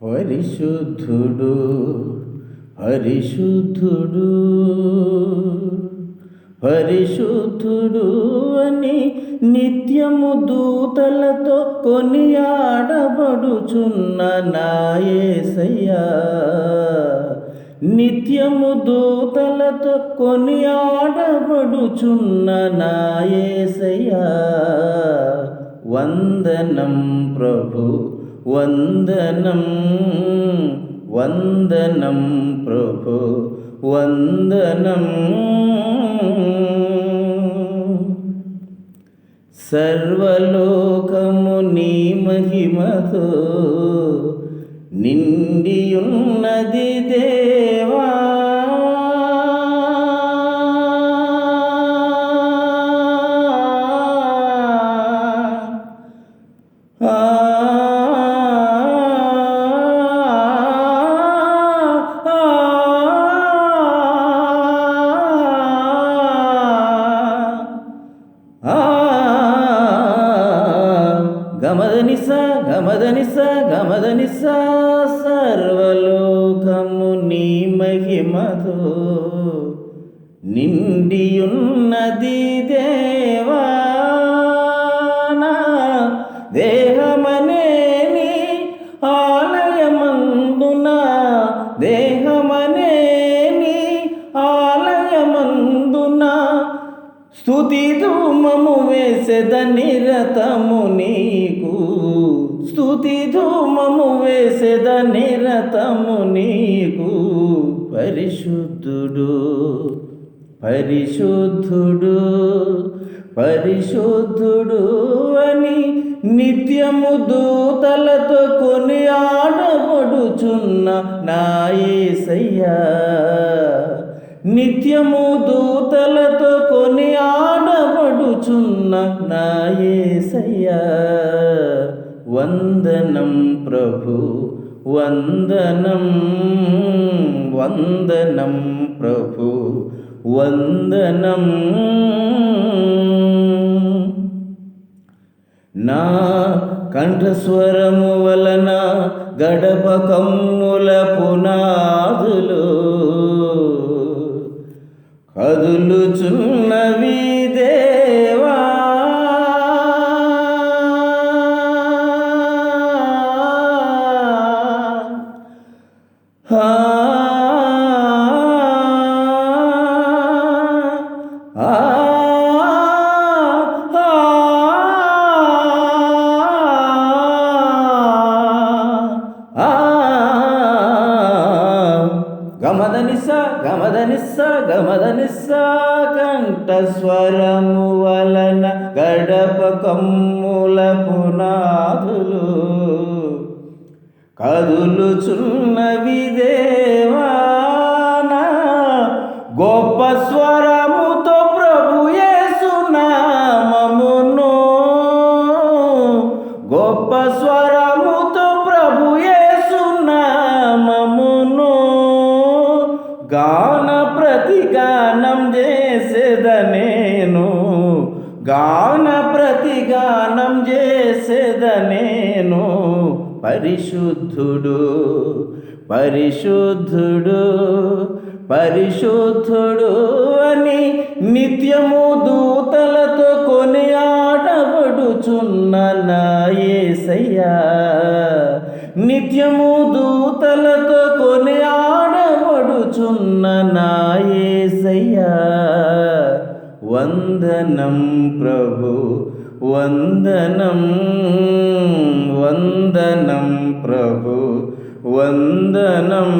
పరిశుద్ధుడు పరిశుద్ధుడు పరిశుద్ధుడు అని నిత్యము దూతలతో కొనియాడబడుచున్న నాయసయ్యా నిత్యము దూతలతో కొనియాడబడుచున్న నాయసయ్యా వందనం ప్రభు. వందనం వందనం ప్రభు వందనం. సర్వలోకము నీ మహిమతో నిండియున్నది దేవా. ఆ గమదనిస గమదనిస గమదనిస సర్వలోకము నీ మహిమతో. నిండియున్నది దేవా స్తుతి ధూమము వేసెద నిరతము నీకు. స్తుతి ధూమము వేసెద నిరతము నీకు. పరిశుద్ధుడు పరిశుద్ధుడు పరిశుద్ధుడు అని నిత్యము దూతలతో కొని ఆడబడుచున్న నాయసయ్యా నిత్యము దూతలతో కొని ఆడబడుచున్న నాయసయ్యా వందనం ప్రభు వందనం వందనం ప్రభు వందనం. నా కంఠస్వరము వలన గడప కమ్ముల పునాదులు కదులుచున్నవి దే గమదనిస గమదనిస గమదనిస కంఠస్వరము వలన గడప కమ్ముల పునాదులు కదులుచున్నవి దేవానా గొప్ప స్వరముతో గాన ప్రతిగానం చేసేద నేను. గాన ప్రతిగానం చేసేద నేను. పరిశుద్ధుడు పరిశుద్ధుడు పరిశుద్ధుడు అని నిత్యము దూతలతో కొని ఆడబడుచున్న నాయసయ్యా నిత్యము దూతలతో కొని ఆడబడుచున్న నాయసయ్యా వందనం ప్రభు వందనం వందనం ప్రభు వందనం